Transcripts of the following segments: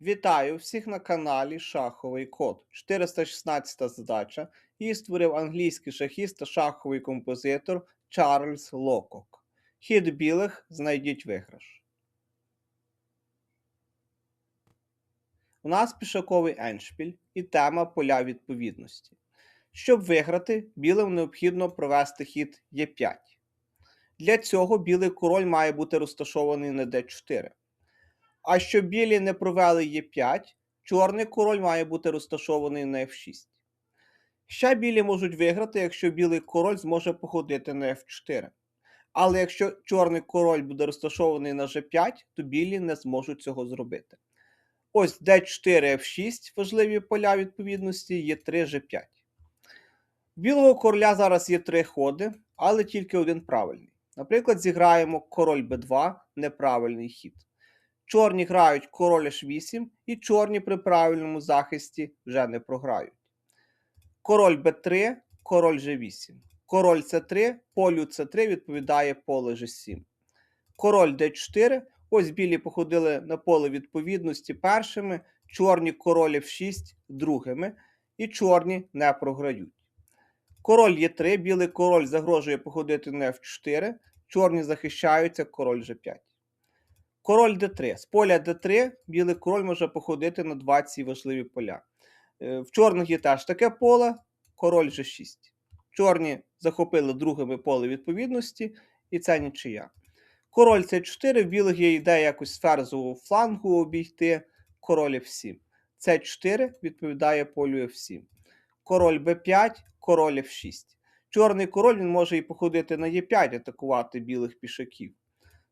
Вітаю всіх на каналі Шаховий Код. 416 задача. Її створив англійський шахіст та шаховий композитор Чарльз Локок. Хід білих знайдіть виграш. У нас пішаковий еншпіль і тема поля відповідності. Щоб виграти, білим необхідно провести хід Е5. Для цього білий король має бути розташований на d4. А щоб білі не провели Е5, чорний король має бути розташований на F6. Ще білі можуть виграти, якщо білий король зможе походити на F4. Але якщо чорний король буде розташований на G5, то білі не зможуть цього зробити. Ось D4 F6 важливі поля відповідності є 3 G5. Білого короля зараз є три ходи, але тільки один правильний. Наприклад, зіграємо король b2 неправильний хід. Чорні грають король h8, і чорні при правильному захисті вже не програють. Король b3, король g8. Король c3, полю c3 відповідає поле g7. Король d4. Ось білі походили на поле відповідності першими, чорні король f6 другими, і чорні не програють. Король Е3, білий король загрожує походити на F4, чорні захищаються, король G5. Король d3. З поля d3 білий король може походити на два ці важливі поля. Е, В чорних є теж таке поле, король g6. Чорні захопили другими поле відповідності, і це нічия. Король c4, в білих є ідея якось з флангу обійти, король f7. c4 відповідає полю f7. Король b5, король f6. Чорний король він може і походити на e5, атакувати білих пішаків.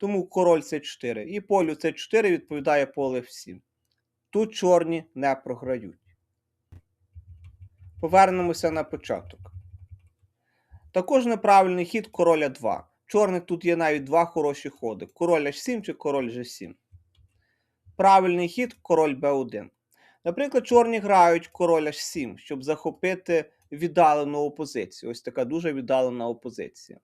Тому король c4. І полю c4 відповідає поле f7. Тут чорні не програють. Повернемося на початок. Також неправильний хід короля 2. Чорних тут є навіть два хороші ходи: король h7 чи король g7. Правильний хід король b1. Наприклад, чорні грають король h7, щоб захопити віддалену опозицію. Ось така дуже віддалена опозиція.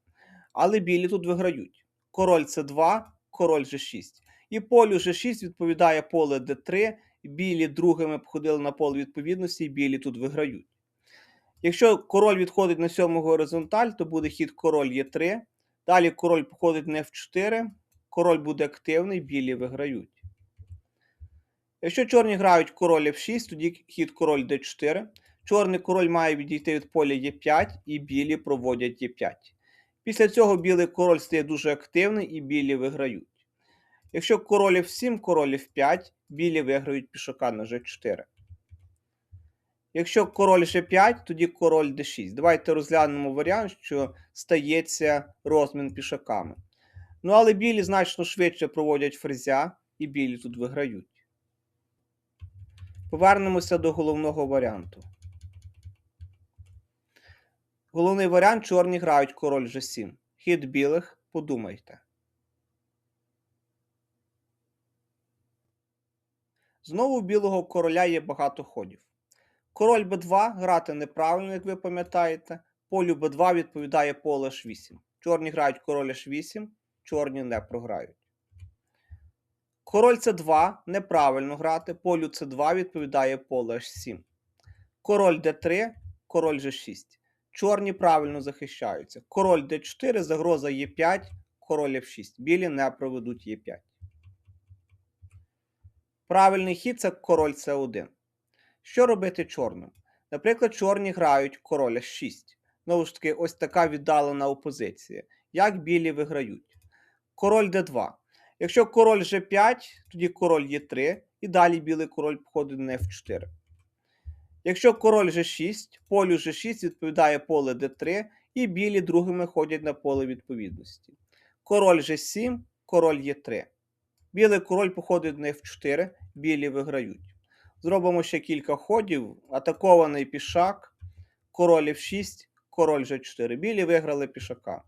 Але білі тут виграють. Король c2, король g6. І полю g6 відповідає поле d3. Білі другими походили на поле відповідності, і білі тут виграють. Якщо король відходить на сьому горизонталь, то буде хід король Е3. Далі король походить на F4, король буде активний, білі виграють. Якщо чорні грають король F6, тоді хід король d4. Чорний король має відійти від поля Е5, і білі проводять Е5. Після цього білий король стає дуже активний і білі виграють. Якщо король F7, король F5, білі виграють пішака на G4. Якщо король G5, тоді король D6. Давайте розглянемо варіант, що стається розмін пішаками. Ну, але білі значно швидше проводять ферзя, і білі тут виграють. Повернемося до головного варіанту. Головний варіант чорні грають король G7. Хід білих, подумайте. Знову у білого короля є багато ходів. Король b2 грати неправильно, як ви пам'ятаєте. Полю b2 відповідає поле h8. Чорні грають король h8, чорні не програють. Король c2 неправильно грати. Полю c2 відповідає поле h7. Король d3, король g6. Чорні правильно захищаються. Король d4, загроза e5, король f6. Білі не проведуть e5. Правильний хід це король c1. Що робити чорним? Наприклад, чорні грають король h6. Знову ж таки, ось така віддалена опозиція. Як білі виграють? Король d2. Якщо король g5, тоді король e3, і далі білий король походить на f4. Якщо король g6, полю g6 відповідає поле d3, і білі другими ходять на поле відповідності. Король g7, король e3. Білий король походить на f4, білі виграють. Зробимо ще кілька ходів. Атакований пішак, король f6, король g4. Білі виграли пішака.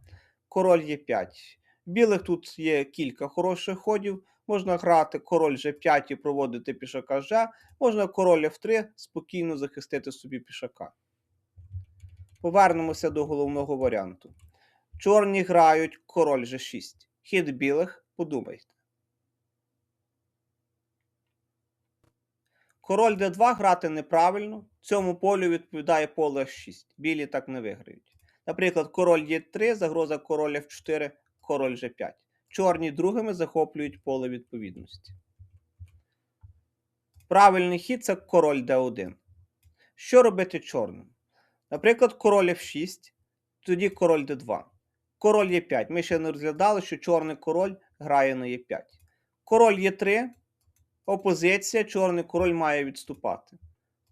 Король e5. Білих тут є кілька хороших ходів. Можна грати король g5 і проводити пішака G, можна король f3 спокійно захистити собі пішака. Повернемося до головного варіанту. Чорні грають король g6. Хід білих, подумайте. Король d2 грати неправильно. Цьому полю відповідає поле f6. Білі так не виграють. Наприклад, король Е3, загроза король F4, король G5. Чорні другими захоплюють поле відповідності. Правильний хід це король d1. Що робити чорним? Наприклад, король F6, тоді король d2. Король Е5. Ми ще не розглядали, що чорний король грає на Е5. Король Е3. Опозиція, чорний король має відступати.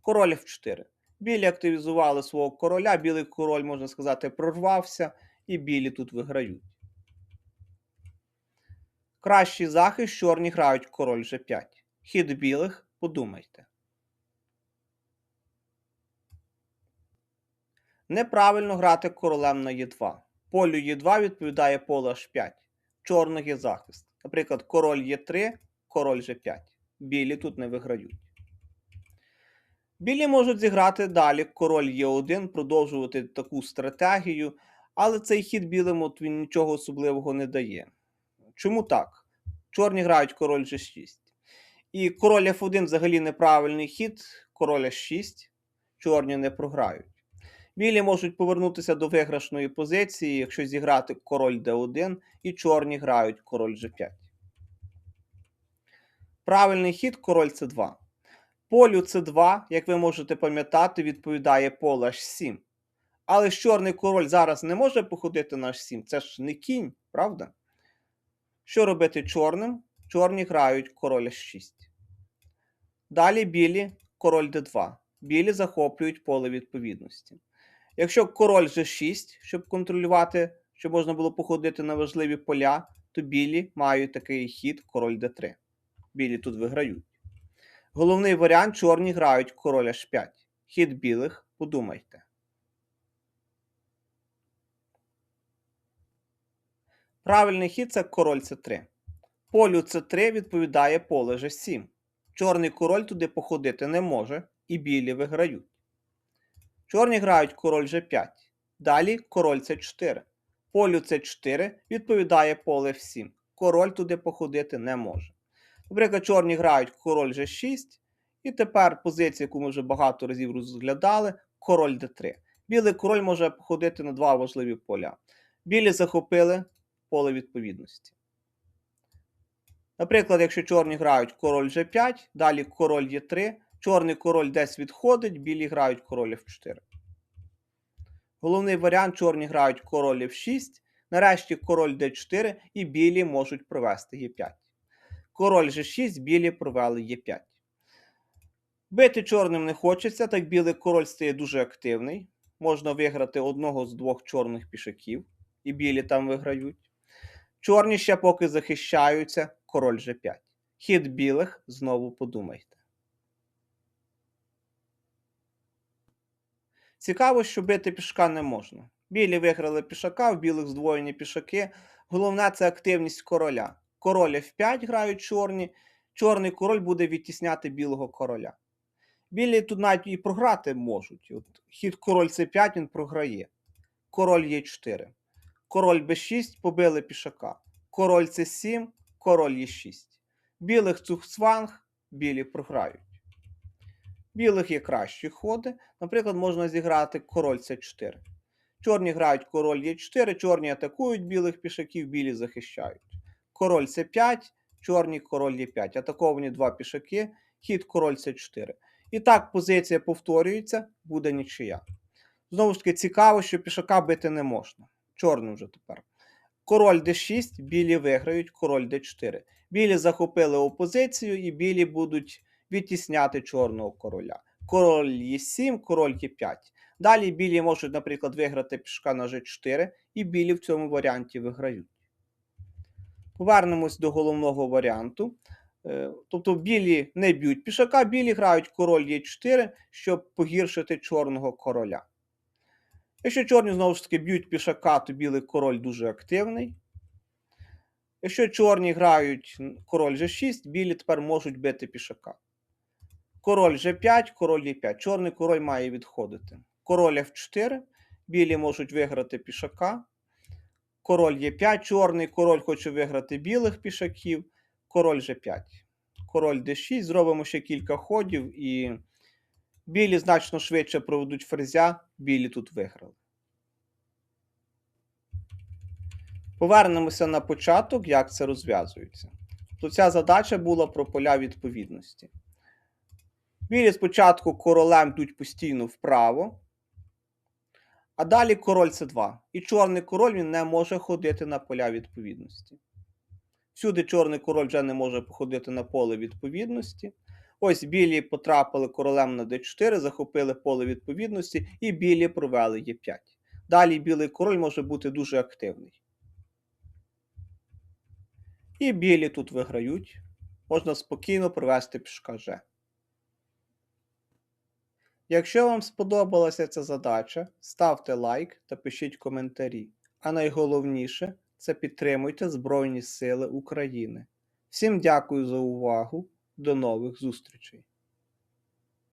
Король F4. Білі активізували свого короля, білий король, можна сказати, прорвався, і білі тут виграють. Кращий захист, чорні грають король G5. Хід білих, подумайте. Неправильно грати королем на Е2. Полю Е2 відповідає поле H5. Чорних є захист. Наприклад, король Е3, король G5. Білі тут не виграють. Білі можуть зіграти далі король Е1, продовжувати таку стратегію, але цей хід білим от він нічого особливого не дає. Чому так? Чорні грають король G6. І король F1 взагалі неправильний хід, король H6. Чорні не програють. Білі можуть повернутися до виграшної позиції, якщо зіграти король d1 і чорні грають король g5. Правильний хід король c2. Полю c2, як ви можете пам'ятати, відповідає поле h7. Але ж чорний король зараз не може походити на h7. Це ж не кінь, правда? Що робити чорним? Чорні грають король h6. Далі білі король d2. Білі захоплюють поле відповідності. Якщо король G6, щоб контролювати, щоб можна було походити на важливі поля, то білі мають такий хід король d3. Білі тут виграють. Головний варіант чорні грають король h5. Хід білих, подумайте. Правильний хід це король c3. Полю c3 відповідає поле g7. Чорний король туди походити не може, і білі виграють. Чорні грають король G5. Далі король С4. Полю С4 відповідає поле F7. Король туди походити не може. Наприклад, чорні грають король G6. І тепер позиція, яку ми вже багато разів розглядали, король d3. Білий король може походити на два важливі поля. Білі захопили поле відповідності. Наприклад, якщо чорні грають король G5, далі король Е3, чорний король десь відходить, білі грають король F4. Головний варіант чорні грають король F6, нарешті король D4 і білі можуть провести Е5. Король G6, білі провели Е5. Бити чорним не хочеться, так білий король стає дуже активний. Можна виграти одного з двох чорних пішаків, і білі там виграють. Чорні ще поки захищаються, король G5. Хід білих знову подумайте. Цікаво, що бити пішка не можна. Білі виграли пішака, в білих здвоєні пішаки. Головне це активність короля. Король F5 грають чорні. Чорний король буде відтісняти білого короля. Білі тут навіть і програти можуть. От Хід король С5 він програє. Король Е4. Король Б6 побили пішака. Король С7, король Е6. Білих цухцванг, білі програють. Білих є кращі ходи. Наприклад, можна зіграти король С4. Чорні грають король Е4, чорні атакують білих пішаків, білі захищають. Король С5, чорні король Е5. Атаковані два пішаки, хід король С4. І так позиція повторюється, буде нічия. Знову ж таки, цікаво, що пішака бити не можна. Чорним вже тепер. Король d6, білі виграють, король d4. Білі захопили опозицію і білі будуть відтісняти чорного короля. Король Е7, король Е5. Далі білі можуть, наприклад, виграти пішка на G4, і білі в цьому варіанті виграють. Повернемось до головного варіанту. Е, Тобто білі не б'ють пішака, білі грають король Е4, щоб погіршити чорного короля. Якщо чорні знову ж таки б'ють пішака, то білий король дуже активний. Якщо чорні грають король G6, білі тепер можуть бити пішака. Король G5, король Е5. Чорний король має відходити. Король F4, білі можуть виграти пішака. Король Е5, чорний король хоче виграти білих пішаків. Король G5. король d6, зробимо ще кілька ходів, і білі значно швидше проведуть ферзя, білі тут виграли. Повернемося на початок, як це розв'язується. То ця задача була про поля відповідності. Білі спочатку королем йдуть постійно вправо, а далі король С2. І чорний король він не може ходити на поля відповідності. Всюди чорний король вже не може походити на поле відповідності. Ось білі потрапили королем на d4, захопили поле відповідності, і білі провели Е5. Далі білий король може бути дуже активний. І білі тут виграють. Можна спокійно провести пішка G. Якщо вам сподобалася ця задача, ставте лайк та пишіть коментарі. А найголовніше це підтримуйте Збройні Сили України. Всім дякую за увагу. До нових зустрічей!